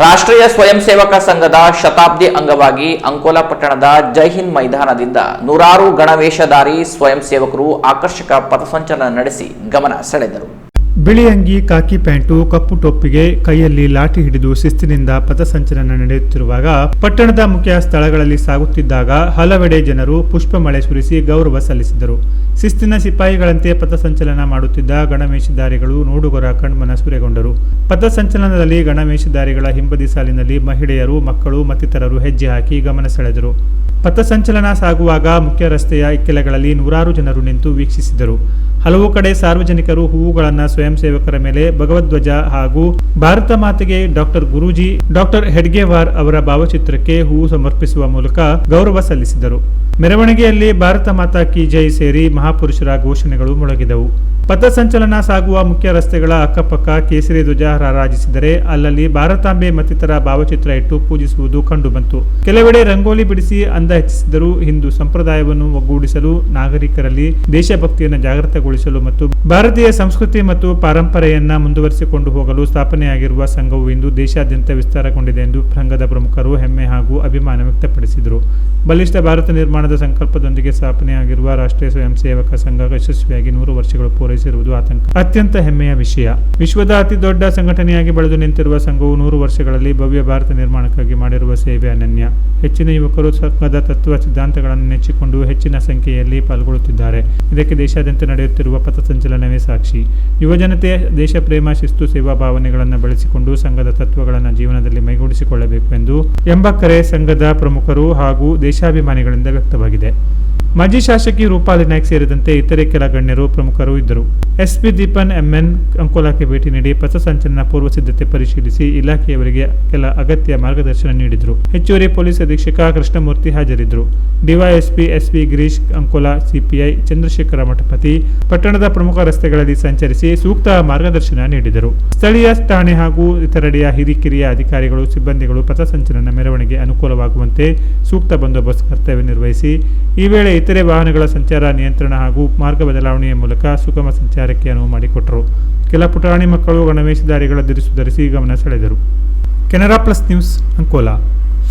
ರಾಷ್ಟ್ರೀಯ ಸ್ವಯಂ ಸೇವಕ ಸಂಘದ ಶತಾಬ್ದಿ ಅಂಗವಾಗಿ ಅಂಕೋಲಾ ಪಟ್ಟಣದ ಜೈಹಿಂದ್ ಮೈದಾನದಿಂದ ನೂರಾರು ಗಣವೇಷಧಾರಿ ಸ್ವಯಂ ಸೇವಕರು ಆಕರ್ಷಕ ಪಥಸಂಚಲನ ನಡೆಸಿ ಗಮನ ಸೆಳೆದರು. ಬಿಳಿ ಅಂಗಿ ಕಾಕಿ ಪ್ಯಾಂಟು, ಕಪ್ಪು ಟೊಪ್ಪಿಗೆ ಕೈಯಲ್ಲಿ ಲಾಠಿ ಹಿಡಿದು ಶಿಸ್ತಿನಿಂದ ಪಥಸಂಚಲನ ನಡೆಯುತ್ತಿರುವಾಗ ಪಟ್ಟಣದ ಮುಖ್ಯ ಸ್ಥಳಗಳಲ್ಲಿ ಸಾಗುತ್ತಿದ್ದಾಗ ಹಲವೆಡೆ ಜನರು ಪುಷ್ಪಮಳೆ ಸುರಿಸಿ ಗೌರವ ಸಲ್ಲಿಸಿದರು. ಶಿಸ್ತಿನ ಸಿಪಾಯಿಗಳಂತೆ ಪಥಸಂಚಲನ ಮಾಡುತ್ತಿದ್ದ ಗಣವೇಷಧಾರಿಗಳು ನೋಡುಗರ ಕಣ್ಮನ ಸೂರೆಗೊಂಡರು. ಪಥಸಂಚಲನದಲ್ಲಿ ಗಣವೇಷಧಾರಿಗಳ ಹಿಂಬದಿ ಸಾಲಿನಲ್ಲಿ ಮಹಿಳೆಯರು, ಮಕ್ಕಳು, ಮತ್ತಿತರರು ಹೆಜ್ಜೆ ಹಾಕಿ ಗಮನ ಸೆಳೆದರು. ಪಥಸಂಚಲನ ಸಾಗುವಾಗ ಮುಖ್ಯ ರಸ್ತೆಯ ಇಕ್ಕೆಲಗಳಲ್ಲಿ ನೂರಾರು ಜನರು ನಿಂತು ವೀಕ್ಷಿಸಿದರು. ಹಲವು ಕಡೆ ಸಾರ್ವಜನಿಕರು ಹೂವುಗಳನ್ನು ಸ್ವಯಂ ಸೇವಕರ ಮೇಲೆ ಭಗವದ್ವಜ ಹಾಗೂ ಭಾರತ ಮಾತೆಗೆ ಡಾಕ್ಟರ್ ಗುರೂಜಿ, ಡಾಕ್ಟರ್ ಹೆಡ್ಗೆವಾರ್ ಅವರ ಭಾವಚಿತ್ರಕ್ಕೆ ಹೂವು ಸಮರ್ಪಿಸುವ ಮೂಲಕ ಗೌರವ ಸಲ್ಲಿಸಿದರು. ಮೆರವಣಿಗೆಯಲ್ಲಿ ಭಾರತ ಮಾತಾ ಕಿ ಜೈ ಸೇರಿ ಮಹಾಪುರುಷರ ಘೋಷಣೆಗಳು ಮೊಳಗಿದವು. ಪಥಸಂಚಲನ ಸಾಗುವ ಮುಖ್ಯ ರಸ್ತೆಗಳ ಅಕ್ಕಪಕ್ಕ ಕೇಸರಿ ಧ್ವಜ ರಾರಾಜಿಸಿದರೆ ಅಲ್ಲಲ್ಲಿ ಭಾರತಾಂಬೆ ಮತ್ತಿತರ ಭಾವಚಿತ್ರ ಇಟ್ಟು ಪೂಜಿಸುವುದು ಕಂಡುಬಂತು. ಕೆಲವೆಡೆ ರಂಗೋಲಿ ಬಿಡಿಸಿ ಅಂದ ಹೆಚ್ಚಿಸಿದರು ಹಿಂದೂ ಸಂಪ್ರದಾಯವನ್ನು ಒಗ್ಗೂಡಿಸಲು ನಾಗರಿಕರಲ್ಲಿ ದೇಶಭಕ್ತಿಯನ್ನು ಜಾಗೃತಗೊಳಿಸಲು ಮತ್ತು ಭಾರತೀಯ ಸಂಸ್ಕೃತಿ ಮತ್ತು ಪರಂಪರೆಯನ್ನ ಮುಂದುವರಿಸಿಕೊಂಡು ಹೋಗಲು ಸ್ಥಾಪನೆಯಾಗಿರುವ ಸಂಘವು ಇಂದು ದೇಶಾದ್ಯಂತ ವಿಸ್ತಾರಗೊಂಡಿದೆ ಎಂದು ಸಂಘದ ಪ್ರಮುಖರು ಹೆಮ್ಮೆ ಹಾಗೂ ಅಭಿಮಾನ ವ್ಯಕ್ತಪಡಿಸಿದರು. ಬಲಿಷ್ಠ ಭಾರತ ನಿರ್ಮಾಣದ ಸಂಕಲ್ಪದೊಂದಿಗೆ ಸ್ಥಾಪನೆಯಾಗಿರುವ ರಾಷ್ಟ್ರೀಯ ಸ್ವಯಂ ಸೇವಕ ಸಂಘ ಯಶಸ್ವಿಯಾಗಿ ನೂರು ವರ್ಷಗಳು ಪೂರೈಸಿರುವುದು ಆತಂಕ. ಅತ್ಯಂತ ಹೆಮ್ಮೆಯ ವಿಷಯ. ವಿಶ್ವದ ಅತಿ ದೊಡ್ಡ ಸಂಘಟನೆಯಾಗಿ ಬೆಳೆದು ನಿಂತಿರುವ ಸಂಘವು ನೂರು ವರ್ಷಗಳಲ್ಲಿ ಭವ್ಯ ಭಾರತ ನಿರ್ಮಾಣಕ್ಕಾಗಿ ಮಾಡಿರುವ ಸೇವೆ ಅನನ್ಯ. ಹೆಚ್ಚಿನ ಯುವಕರು ಸಂಘದ ತತ್ವ ಸಿದ್ಧಾಂತಗಳನ್ನು ನೆಚ್ಚಿಕೊಂಡು ಹೆಚ್ಚಿನ ಸಂಖ್ಯೆಯಲ್ಲಿ ಪಾಲ್ಗೊಳ್ಳುತ್ತಿದ್ದಾರೆ. ಇದಕ್ಕೆ ದೇಶಾದ್ಯಂತ ನಡೆಯುತ್ತಿರುವ ಪಥಸಂಚಲನವೇ ಸಾಕ್ಷಿ. ಯುವಜನತೆ ದೇಶ ಪ್ರೇಮ ಶಿಸ್ತು, ಸೇವಾ ಭಾವನೆಗಳನ್ನು ಬೆಳೆಸಿಕೊಂಡು ಸಂಘದ ತತ್ವಗಳನ್ನು ಜೀವನದಲ್ಲಿ ಮೈಗೂಡಿಸಿಕೊಳ್ಳಬೇಕು ಎಂದು ಎಂಬಕ್ಕರೆ ಸಂಘದ ಪ್ರಮುಖರು ಹಾಗೂ ದೇಶಾಭಿಮಾನಿಗಳಿಂದ ವ್ಯಕ್ತವಾಗಿದೆ. ಮಾಜಿ ಶಾಸಕಿ ರೂಪಾಲಿ ನಾಯ್ಕ್ ಸೇರಿದಂತೆ ಇತರೆ ಕೆಲ ಗಣ್ಯರು ಪ್ರಮುಖರು ಇದ್ದರು. ಎಸ್ಪಿ ದೀಪನ್ ಎಂಎನ್ ಅಂಕೋಲಾಕ್ಕೆ ಭೇಟಿ ನೀಡಿ ಪಥಸಂಚಲನ ಪೂರ್ವ ಸಿದ್ಧತೆ ಪರಿಶೀಲಿಸಿ ಇಲಾಖೆಯವರಿಗೆ ಕೆಲ ಅಗತ್ಯ ಮಾರ್ಗದರ್ಶನ ನೀಡಿದರು. ಹೆಚ್ಚುವರಿ ಪೊಲೀಸ್ ಅಧೀಕ್ಷಕ ಕೃಷ್ಣಮೂರ್ತಿ ಹಾಜರಿದ್ದರು. DySP SP Girish Ankola, CPI Chandrashekhar Mathapati, ಪಟ್ಟಣದ ಪ್ರಮುಖ ರಸ್ತೆಗಳಲ್ಲಿ ಸಂಚರಿಸಿ ಸೂಕ್ತ ಮಾರ್ಗದರ್ಶನ ನೀಡಿದರು. ಸ್ಥಳೀಯ ಠಾಣೆ ಹಾಗೂ ಇತರೆಡೆಯ ಹಿರಿಕಿರಿಯ ಅಧಿಕಾರಿಗಳು, ಸಿಬ್ಬಂದಿಗಳು ಪಥಸಂಚಲನ ಮೆರವಣಿಗೆ ಅನುಕೂಲವಾಗುವಂತೆ ಸೂಕ್ತ ಬಂದೋಬಸ್ತ್ ಕರ್ತವ್ಯ ನಿರ್ವಹಿಸಿ ಈ ವೇಳೆ ಇತರೆ ವಾಹನಗಳ ಸಂಚಾರ ನಿಯಂತ್ರಣ ಹಾಗೂ ಮಾರ್ಗ ಬದಲಾವಣೆಯ ಮೂಲಕ ಸುಗಮ ಸಂಚಾರಕ್ಕೆ ಅನುವು ಮಾಡಿಕೊಟ್ಟರು ಕೆಲ ಪುಟಾಣಿ ಮಕ್ಕಳು ಗಣವೇಶಧಾರಿಗಳ ದಿರಿಸು ಧರಿಸಿ ಗಮನ ಸೆಳೆದರು. Canara plus news Ankola.